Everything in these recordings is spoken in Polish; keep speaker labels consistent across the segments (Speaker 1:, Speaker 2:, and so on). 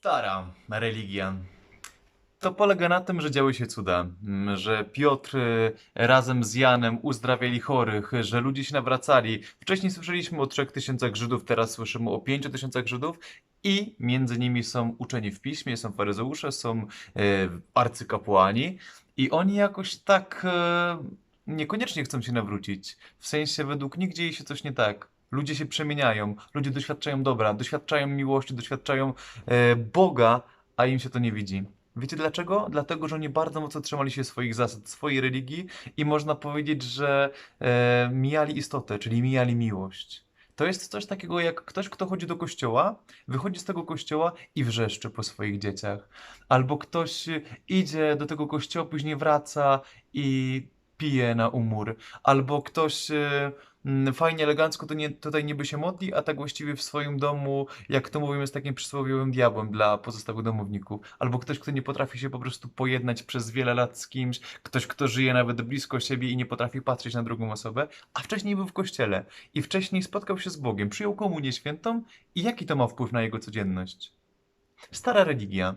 Speaker 1: Stara religia. To polega na tym, że działy się cuda, Mm, że Piotr y, razem z Janem uzdrawiali chorych, że ludzie się nawracali. Wcześniej słyszeliśmy o 3000 Żydów, teraz słyszymy o 5000 Żydów i między nimi są uczeni w piśmie, są faryzeusze, są e, arcykapłani i oni jakoś tak e, niekoniecznie chcą się nawrócić. W sensie według nich dzieje się coś nie tak. Ludzie się przemieniają, ludzie doświadczają dobra, doświadczają miłości, doświadczają e, Boga, a im się to nie widzi. Wiecie dlaczego? Dlatego, że oni bardzo mocno trzymali się swoich zasad, swojej religii i można powiedzieć, że e, mijali istotę, czyli mijali miłość. To jest coś takiego jak ktoś, kto chodzi do kościoła, wychodzi z tego kościoła i wrzeszczy po swoich dzieciach. Albo ktoś idzie do tego kościoła, później wraca i pije na umór. Albo ktoś y, mm, fajnie, elegancko to nie, tutaj niby się modli, a tak właściwie w swoim domu, jak to mówimy, jest takim przysłowiowym diabłem dla pozostałych domowników. Albo ktoś, kto nie potrafi się po prostu pojednać przez wiele lat z kimś, ktoś, kto żyje nawet blisko siebie i nie potrafi patrzeć na drugą osobę, a wcześniej był w kościele i wcześniej spotkał się z Bogiem, przyjął komunię świętą i jaki to ma wpływ na jego codzienność? Stara religia.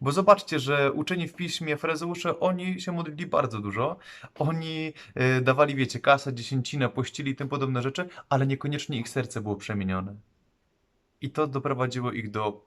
Speaker 1: Bo zobaczcie, że uczeni w piśmie, faryzeusze, oni się modlili bardzo dużo. Oni e, dawali, wiecie, kasę, dziesięcinę, pościli i tym podobne rzeczy, ale niekoniecznie ich serce było przemienione. I to doprowadziło ich do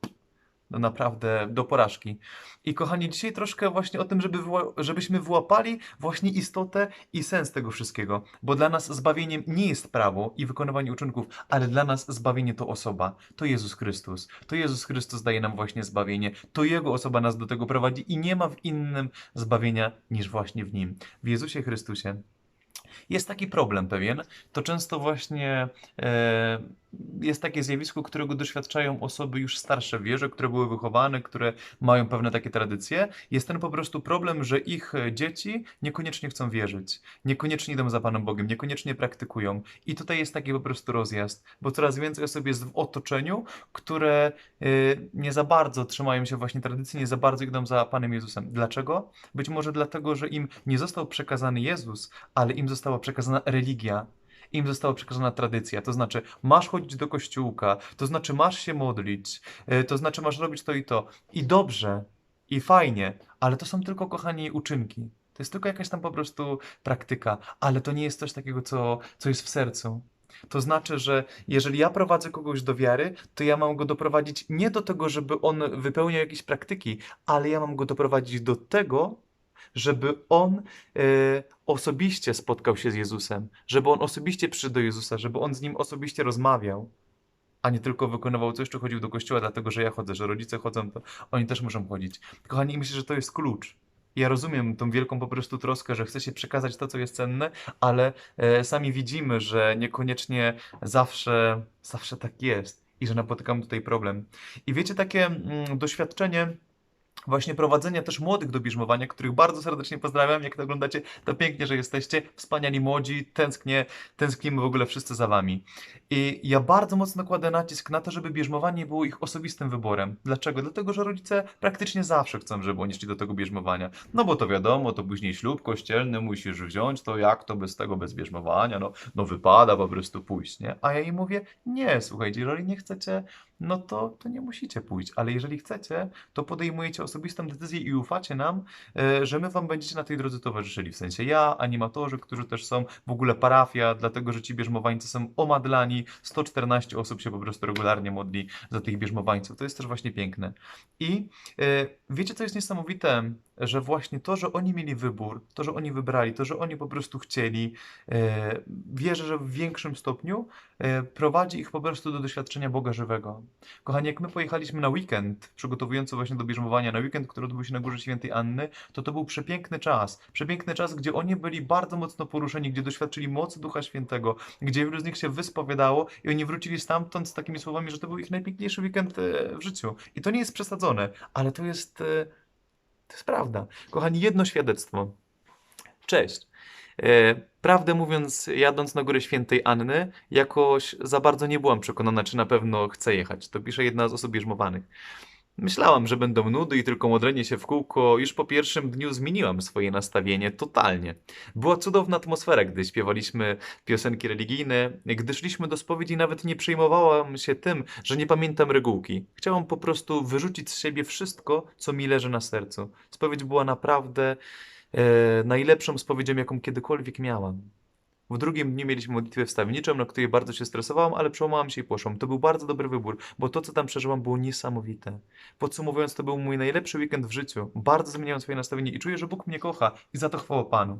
Speaker 1: naprawdę, do porażki. I kochani, dzisiaj troszkę właśnie o tym, żeby żebyśmy wyłapali właśnie istotę i sens tego wszystkiego. Bo dla nas zbawieniem nie jest prawo i wykonywanie uczynków, ale dla nas zbawienie to osoba. To Jezus Chrystus. To Jezus Chrystus daje nam właśnie zbawienie. To Jego osoba nas do tego prowadzi i nie ma w innym zbawienia niż właśnie w Nim. W Jezusie Chrystusie. Jest taki problem pewien, to często właśnie e, jest takie zjawisko, którego doświadczają osoby już starsze w które były wychowane, które mają pewne takie tradycje. Jest ten po prostu problem, że ich e, dzieci niekoniecznie chcą wierzyć, niekoniecznie idą za Panem Bogiem, niekoniecznie praktykują. I tutaj jest taki po prostu rozjazd, bo coraz więcej osób jest w otoczeniu, które e, nie za bardzo trzymają się właśnie tradycji, nie za bardzo idą za Panem Jezusem. Dlaczego? Być może dlatego, że im nie został przekazany Jezus, ale im została przekazana religia. Im została przekazana tradycja, to znaczy masz chodzić do kościółka, to znaczy masz się modlić, e, to znaczy masz robić to i to. I dobrze, i fajnie, ale to są tylko, kochani, uczynki. To jest tylko jakaś tam po prostu praktyka, ale to nie jest coś takiego, co, co jest w sercu. To znaczy, że jeżeli ja prowadzę kogoś do wiary, to ja mam go doprowadzić nie do tego, żeby on wypełniał jakieś praktyki, ale ja mam go doprowadzić do tego, żeby on e, osobiście spotkał się z Jezusem, żeby on osobiście przyszedł do Jezusa, żeby on z nim osobiście rozmawiał, a nie tylko wykonywał coś, czy chodził do kościoła, dlatego że ja chodzę, że rodzice chodzą, to oni też muszą chodzić. Kochani, myślę, że to jest klucz. Ja rozumiem tą wielką po prostu troskę, że chce się przekazać to, co jest cenne, ale e, sami widzimy, że niekoniecznie zawsze, zawsze tak jest i że napotykamy tutaj problem. I wiecie, takie mm, doświadczenie właśnie prowadzenia też młodych do bierzmowania, których bardzo serdecznie pozdrawiam. Jak to oglądacie, to pięknie, że jesteście. Wspaniali młodzi, tęsknię, tęsknimy w ogóle wszyscy za wami. I ja bardzo mocno kładę nacisk na to, żeby bierzmowanie było ich osobistym wyborem. Dlaczego? Dlatego, że rodzice praktycznie zawsze chcą, żeby oni szli do tego bierzmowania. No bo to wiadomo, to później ślub kościelny musisz wziąć, to jak to bez tego, bez bierzmowania? No, no wypada po prostu pójść, nie? A ja im mówię, nie, słuchajcie, jeżeli nie chcecie, no to, to nie musicie pójść, ale jeżeli chcecie, to podejmujecie osobistą decyzję i ufacie nam, e, że my wam będziecie na tej drodze towarzyszyli. W sensie ja, animatorzy, którzy też są w ogóle parafia, dlatego że ci bierzmowańcy są omadlani. 114 osób się po prostu regularnie modli za tych bierzmowańców. To jest też właśnie piękne. I e, wiecie, co jest niesamowite? Że właśnie to, że oni mieli wybór, to, że oni wybrali, to, że oni po prostu chcieli, e, wierzę, że w większym stopniu e, prowadzi ich po prostu do doświadczenia Boga żywego. Kochani, jak my pojechaliśmy na weekend, przygotowując się właśnie do bierzmowania na weekend, który odbył się na Górze Świętej Anny, to to był przepiękny czas. Przepiękny czas, gdzie oni byli bardzo mocno poruszeni, gdzie doświadczyli mocy Ducha Świętego, gdzie wielu z nich się wyspowiadało i oni wrócili stamtąd z takimi słowami, że to był ich najpiękniejszy weekend e, w życiu. I to nie jest przesadzone, ale to jest, to jest prawda. Kochani, jedno świadectwo. Cześć. E, Prawdę mówiąc, jadąc na górę świętej Anny, jakoś za bardzo nie byłam przekonana, czy na pewno chcę jechać. To pisze jedna z osób bierzmowanych. Myślałam, że będą nudy i tylko modlenie się w kółko. Już po pierwszym dniu zmieniłam swoje nastawienie totalnie. Była cudowna atmosfera, gdy śpiewaliśmy piosenki religijne. Gdy szliśmy do spowiedzi, nawet nie przejmowałam się tym, że nie pamiętam regułki. Chciałam po prostu wyrzucić z siebie wszystko, co mi leży na sercu. Spowiedź była naprawdę e, najlepszą spowiedzią, jaką kiedykolwiek miałam. W drugim dniu mieliśmy modlitwę wstawienniczą, na której bardzo się stresowałam, ale przełamałam się i poszłam. To był bardzo dobry wybór, bo to, co tam przeżyłam, było niesamowite. Podsumowując, to był mój najlepszy weekend w życiu. Bardzo zmieniałem swoje nastawienie i czuję, że Bóg mnie kocha i za to chwała Panu.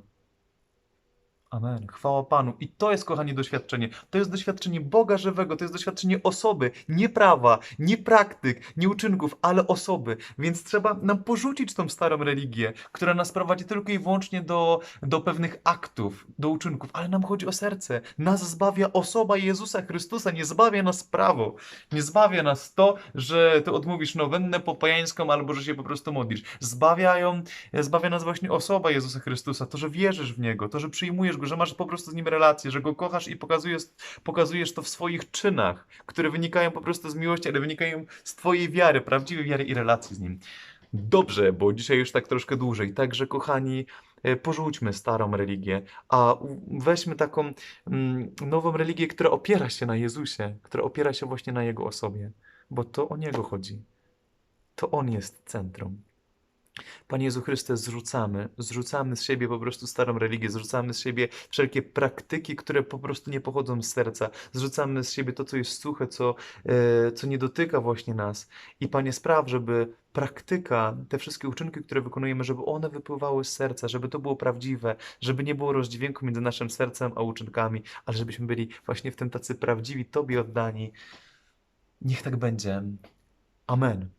Speaker 1: Amen. Chwała Panu. I to jest, kochani, doświadczenie. To jest doświadczenie Boga żywego, to jest doświadczenie osoby, nie prawa, nie praktyk, nie uczynków, ale osoby. Więc trzeba nam porzucić tą starą religię, która nas prowadzi tylko i wyłącznie do, do pewnych aktów, do uczynków, ale nam chodzi o serce. Nas zbawia osoba Jezusa Chrystusa, nie zbawia nas prawo. Nie zbawia nas to, że ty odmówisz nowennę popajańską albo że się po prostu modlisz. Zbawiają, zbawia nas właśnie osoba Jezusa Chrystusa, to, że wierzysz w Niego, to, że przyjmujesz Go, że masz po prostu z Nim relację, że Go kochasz i pokazujesz, pokazujesz to w swoich czynach, które wynikają po prostu z miłości, ale wynikają z Twojej wiary, prawdziwej wiary i relacji z Nim. Dobrze, bo dzisiaj już tak troszkę dłużej. Także, kochani, e, porzućmy starą religię, a weźmy taką mm, nową religię, która opiera się na Jezusie, która opiera się właśnie na Jego osobie, bo to o Niego chodzi. To On jest centrum. Panie Jezu Chryste, zrzucamy, zrzucamy z siebie po prostu starą religię, zrzucamy z siebie wszelkie praktyki, które po prostu nie pochodzą z serca, zrzucamy z siebie to, co jest suche, co, e, co nie dotyka właśnie nas. I Panie, spraw, żeby praktyka, te wszystkie uczynki, które wykonujemy, żeby one wypływały z serca, żeby to było prawdziwe, żeby nie było rozdźwięku między naszym sercem a uczynkami, ale żebyśmy byli właśnie w tym tacy prawdziwi, Tobie oddani. Niech tak będzie. Amen.